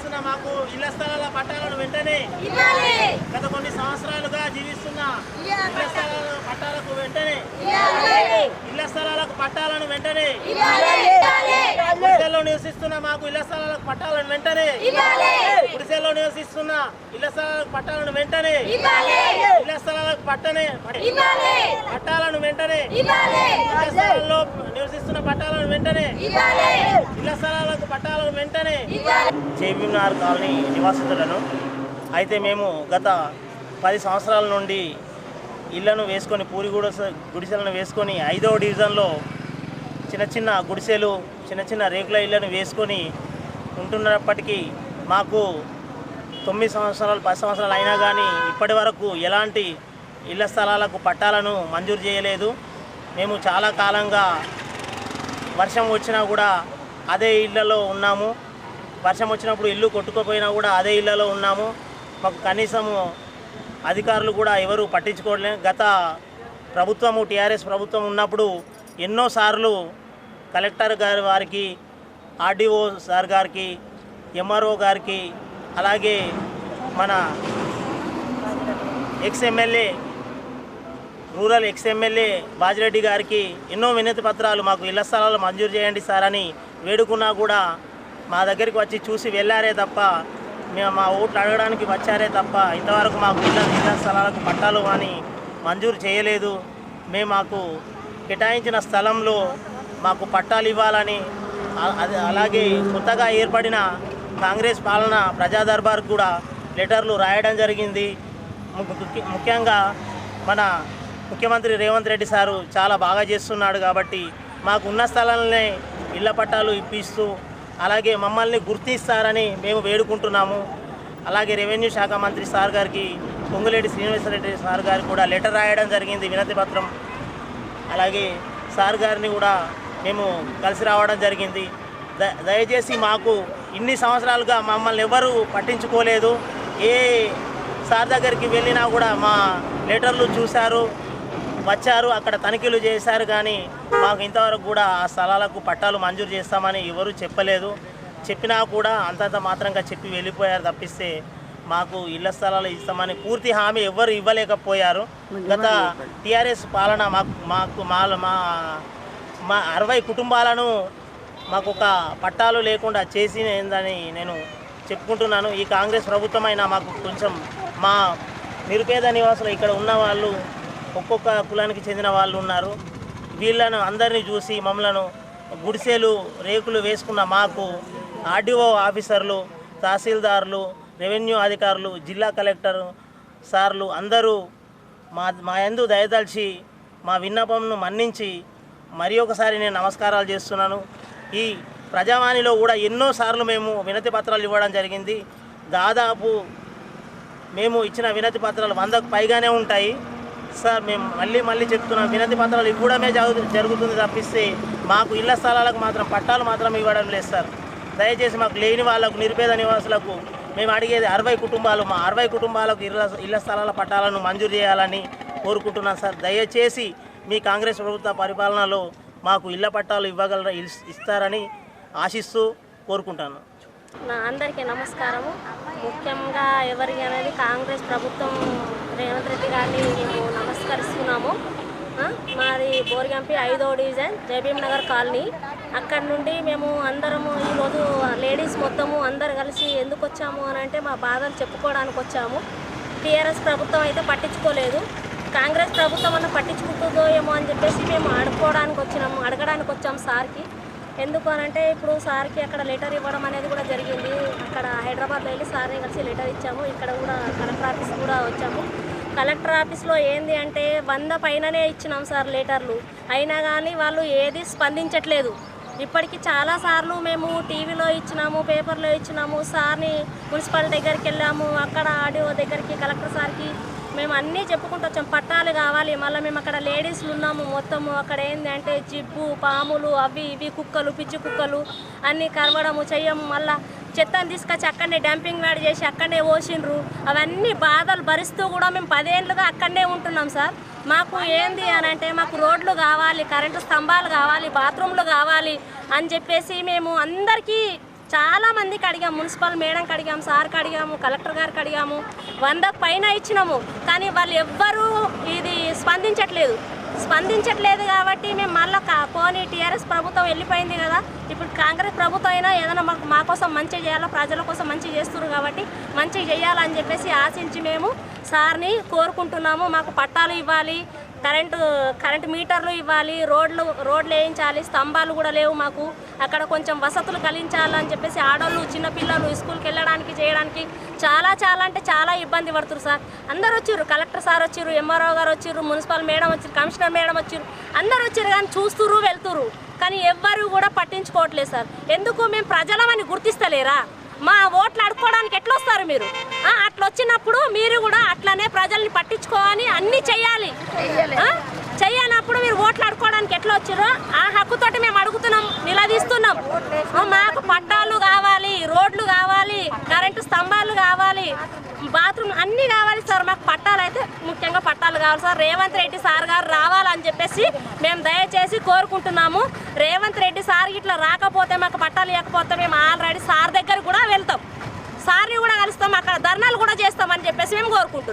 నివసిస్తున్న మాకు ఇళ్ళ స్థలాల పట్టాలను వెంటనే గత కొన్ని సంవత్సరాలుగా జీవిస్తున్న ఇళ్ళ స్థలాల పట్టాలకు వెంటనే ఇళ్ళ స్థలాలకు పట్టాలను వెంటనే గుడిసెల్లో నివసిస్తున్న మాకు ఇళ్ళ స్థలాలకు పట్టాలను వెంటనే గుడిసెల్లో నివసిస్తున్న ఇళ్ళ స్థలాలకు పట్టాలను వెంటనే ఇళ్ళ స్థలాలకు పట్టనే పట్టాలను వెంటనే ఇవ్వాలి. ఇళ్ళ స్థలాల్లో నివసిస్తున్న పట్టాలను వెంటనే ఇళ్ళ స్థలాలకు పట్టాలను వెంటనే ఇవ్వాలి జేబీనార్ కాలనీ నివాసితులను అయితే మేము గత పది సంవత్సరాల నుండి ఇళ్ళను వేసుకొని పూరి గుడిసె గుడిసెలను వేసుకొని ఐదవ డివిజన్లో చిన్న చిన్న గుడిసెలు చిన్న చిన్న రేకుల ఇళ్ళను వేసుకొని ఉంటున్నప్పటికీ మాకు తొమ్మిది సంవత్సరాలు పది సంవత్సరాలు అయినా కానీ ఇప్పటి వరకు ఎలాంటి ఇళ్ళ స్థలాలకు పట్టాలను మంజూరు చేయలేదు. మేము చాలా కాలంగా వర్షం వచ్చినా కూడా అదే ఇళ్ళలో ఉన్నాము. వర్షం వచ్చినప్పుడు ఇల్లు కొట్టుకోపోయినా కూడా అదే ఇళ్ళలో ఉన్నాము. మాకు కనీసము అధికారులు కూడా ఎవరు పట్టించుకోలేము గత ప్రభుత్వము టీఆర్ఎస్ ప్రభుత్వం ఉన్నప్పుడు ఎన్నోసార్లు కలెక్టర్ గారి వారికి ఆర్డీఓ సార్ గారికి ఎంఆర్ఓ గారికి అలాగే మన ex MLA rural ex MLA Bajireddy గారికి ఎన్నో వినతి పత్రాలు మాకు ఇళ్ళ స్థలాలు మంజూరు చేయండి సార్ అని వేడుకున్నా కూడా మా దగ్గరికి వచ్చి చూసి వెళ్ళారే తప్ప మేము మా ఓట్లు అడగడానికి వచ్చారే తప్ప ఇంతవరకు మాకు గుళ్ళ ఇళ్ళ స్థలాలకు పట్టాలు కానీ మంజూరు చేయలేదు. మేము మాకు కేటాయించిన స్థలంలో మాకు పట్టాలు ఇవ్వాలని అది అలాగే కొత్తగా ఏర్పడిన కాంగ్రెస్ పాలన ప్రజా దర్బార్ కూడా లెటర్లు రాయడం జరిగింది. ముఖ్య- ముఖ్యంగా మన ముఖ్యమంత్రి రేవంత్ రెడ్డి సారు చాలా బాగా చేస్తున్నాడు కాబట్టి మాకు ఉన్న స్థలాలనే ఇళ్ళ పట్టాలు ఇప్పిస్తూ అలాగే మమ్మల్ని గుర్తిస్తారని మేము వేడుకుంటున్నాము. అలాగే రెవెన్యూ శాఖ మంత్రి సార్ గారికి పొంగులేటి శ్రీనివాసరెడ్డి సార్ గారికి కూడా లెటర్ రాయడం జరిగింది వినతి పత్రం. అలాగే సార్ గారిని కూడా మేము కలిసి రావడం జరిగింది. ద- దయచేసి మాకు ఇన్ని సంవత్సరాలుగా మమ్మల్ని ఎవరు పట్టించుకోలేదు. ఏ సార్ దగ్గరికి వెళ్ళినా కూడా మా లెటర్లు చూశారు. వచ్చారు అక్కడ తనిఖీలు చేశారు కానీ మాకు ఇంతవరకు కూడా ఆ స్థలాలకు పట్టాలు మంజూరు చేస్తామని ఎవరు చెప్పలేదు. చెప్పినా కూడా అంతంత మాత్రంగా చెప్పి వెళ్ళిపోయారు తప్పిస్తే మాకు ఇళ్ళ స్థలాలు ఇస్తామని పూర్తి హామీ ఎవ్వరు ఇవ్వలేకపోయారు. గత టీఆర్ఎస్ పాలన మాకు మాకు మా మా అరవై కుటుంబాలను మాకు ఒక పట్టాలు లేకుండా చేసిందని నేను చెప్పుకుంటున్నాను. ఈ కాంగ్రెస్ ప్రభుత్వం అయినా మాకు కొంచెం మా నిరుపేద నివాసులు ఇక్కడ ఉన్న వాళ్ళు ఒక్కొక్క కులానికి చెందిన వాళ్ళు ఉన్నారు. వీళ్ళను అందరినీ చూసి మమ్మలను గుడిసెలు రేకులు వేసుకున్న మాకు ఆర్డీఓ ఆఫీసర్లు తహసీల్దార్లు రెవెన్యూ అధికారులు జిల్లా కలెక్టర్ సార్లు అందరూ మా మా యందు దయదలిచి మా విన్నపంను మన్నించి మరి ఒకసారి నేను నమస్కారాలు చేస్తున్నాను. ఈ ప్రజావాణిలో కూడా ఎన్నోసార్లు మేము వినతి పత్రాలు ఇవ్వడం జరిగింది. దాదాపు మేము ఇచ్చిన వినతి పత్రాలు వందకు పైగానే ఉంటాయి. సార్ మేము మళ్ళీ మళ్ళీ చెప్తున్నాం. వినతి పత్రాలు ఇవ్వడమే జరుగుతుంది తప్పిస్తే మాకు ఇళ్ళ స్థలాలకు మాత్రం పట్టాలు మాత్రం ఇవ్వడం లేదు సార్. దయచేసి మాకు లేని వాళ్ళకు నిరుపేద నివాసులకు మేము అడిగేది అరవై కుటుంబాలు మా అరవై కుటుంబాలకు ఇళ్ళ ఇళ్ళ స్థలాల పట్టాలను మంజూరు చేయాలని కోరుకుంటున్నాం సార్. దయచేసి మీ కాంగ్రెస్ ప్రభుత్వ పరిపాలనలో మాకు ఇళ్ళ పట్టాలు ఇవ్వగలరా ఇస్తారని ఆశిస్తూ కోరుకుంటాను. నా అందరికీ నమస్కారము. ముఖ్యంగా ఎవరికి అనేది కాంగ్రెస్ ప్రభుత్వం రేవంత్ రెడ్డి గారిని మేము నమస్కరిస్తున్నాము. మాది బోరిగంపి ఐదో డివిజన్ జయభీం నగర్ కాలనీ. అక్కడ నుండి మేము అందరము ఈరోజు లేడీస్ మొత్తము అందరు కలిసి ఎందుకు వచ్చాము అని అంటే మా బాధలు చెప్పుకోవడానికి వచ్చాము. టీఆర్ఎస్ ప్రభుత్వం అయితే పట్టించుకోలేదు. కాంగ్రెస్ ప్రభుత్వం అన్న పట్టించుకుంటుందో ఏమో అని చెప్పేసి మేము అడుక్కోవడానికి వచ్చినాము అడగడానికి వచ్చాము సార్కి. ఎందుకు అని అంటే ఇప్పుడు సార్కి అక్కడ లెటర్ ఇవ్వడం అనేది కూడా జరిగింది. అక్కడ హైదరాబాద్లో వెళ్ళి సార్ని కలిసి లెటర్ ఇచ్చాము. ఇక్కడ కూడా కలెక్టర్ ఆఫీస్ కూడా వచ్చాము. కలెక్టర్ ఆఫీస్లో ఏంది అంటే వంద పైననే ఇచ్చినాం సార్ లెటర్లు. అయినా కానీ వాళ్ళు ఏది స్పందించట్లేదు. ఇప్పటికి చాలా సార్లు మేము టీవీలో ఇచ్చినాము పేపర్లో ఇచ్చినాము సార్ని మున్సిపల్ దగ్గరికి వెళ్ళాము అక్కడ ఆడియో దగ్గరికి కలెక్టర్ సార్కి మేము అన్నీ చెప్పుకుంటూ వచ్చాం. పట్టాలు కావాలి మళ్ళీ మేము అక్కడ లేడీస్లు ఉన్నాము మొత్తము అక్కడ ఏంటంటే అంటే జిబ్బు పాములు అవి ఇవి కుక్కలు పిచ్చి కుక్కలు అన్నీ కరవడము చెయ్యము మళ్ళీ చెత్తను తీసుకొచ్చి అక్కడనే డంపింగ్ యార్డ్ చేసి అక్కడనే పోసిండ్రు. అవన్నీ బాధలు భరిస్తూ కూడా మేము పదేళ్ళుగా అక్కడనే ఉంటున్నాం సార్. మాకు ఏంది అని అంటే మాకు రోడ్లు కావాలి కరెంటు స్తంభాలు కావాలి బాత్రూమ్లు కావాలి అని చెప్పేసి మేము అందరికీ చాలా మందికి అడిగాము మున్సిపల్ మేడంకి అడిగాము సార్కి అడిగాము కలెక్టర్ గారికి అడిగాము. వందకు పైన ఇచ్చినాము. కానీ వాళ్ళు ఎవ్వరూ ఇది స్పందించట్లేదు. స్పందించట్లేదు కాబట్టి మేము మళ్ళీ పోనీ టీఆర్ఎస్ ప్రభుత్వం వెళ్ళిపోయింది కదా. ఇప్పుడు కాంగ్రెస్ ప్రభుత్వం అయినా ఏదైనా మాకు మా కోసం మంచి చేయాలా ప్రజల కోసం మంచి చేస్తున్నారు కాబట్టి మంచి చేయాలని చెప్పేసి ఆశించి మేము సార్ని కోరుకుంటున్నాము. మాకు పట్టాలు ఇవ్వాలి కరెంటు కరెంటు మీటర్లు ఇవ్వాలి రోడ్లు రోడ్లు వేయించాలి స్తంభాలు కూడా లేవు మాకు. అక్కడ కొంచెం వసతులు కలిగించాలని చెప్పేసి ఆడోళ్ళు చిన్నపిల్లలు స్కూల్కి వెళ్ళడానికి చేయడానికి చాలా చాలా అంటే చాలా ఇబ్బంది పడుతున్నారు సార్. అందరు వచ్చారు కలెక్టర్ సార్ వచ్చారు ఎంఆర్ఓ గారు వచ్చారు మున్సిపల్ మేడం వచ్చారు కమిషనర్ మేడం వచ్చారు. అందరు వచ్చారు కానీ చూస్తురు వెళ్తురు కానీ ఎవ్వరూ కూడా పట్టించుకోవట్లేదు సార్. ఎందుకు మేము ప్రజలమని గుర్తిస్తలేరా? మా ఓట్లు అడుక్కోవడానికి ఎట్లా వస్తారు మీరు? అట్లా వచ్చినప్పుడు మీరు కూడా అట్లనే ప్రజల్ని పట్టించుకోవాలి అన్నీ చెయ్యాలి. ఆ? చెయ్యనప్పుడు మీరు ఓట్లు అడుక్కోవడానికి ఎట్లా వచ్చారో ఆ హక్కుతోటి మేము అడుగుతున్నాం నిలదీస్తున్నాం. మాకు పట్టాలు కావాలి. రోడ్లు కావాలి కరెంటు స్తంభాలు కావాలి బాత్రూమ్ అన్నీ కావాలి సార్. మాకు పట్టాలు అయితే ముఖ్యంగా పట్టాలు కావాలి సార్. రేవంత్ రెడ్డి సార్ గారు రావాలని చెప్పేసి మేము దయచేసి కోరుకుంటున్నాము. రేవంత్ రెడ్డి సార్ ఇట్లా రాకపోతే మాకు పట్టాలు ఇవ్వకపోతే మేము ఆల్రెడీ సార్ దగ్గర కూడా వెళ్తాం. సార్ని కూడా కలుస్తాం అక్కడ ధర్నాలు కూడా చేస్తామని చెప్పేసి మేము కోరుకుంటున్నాం.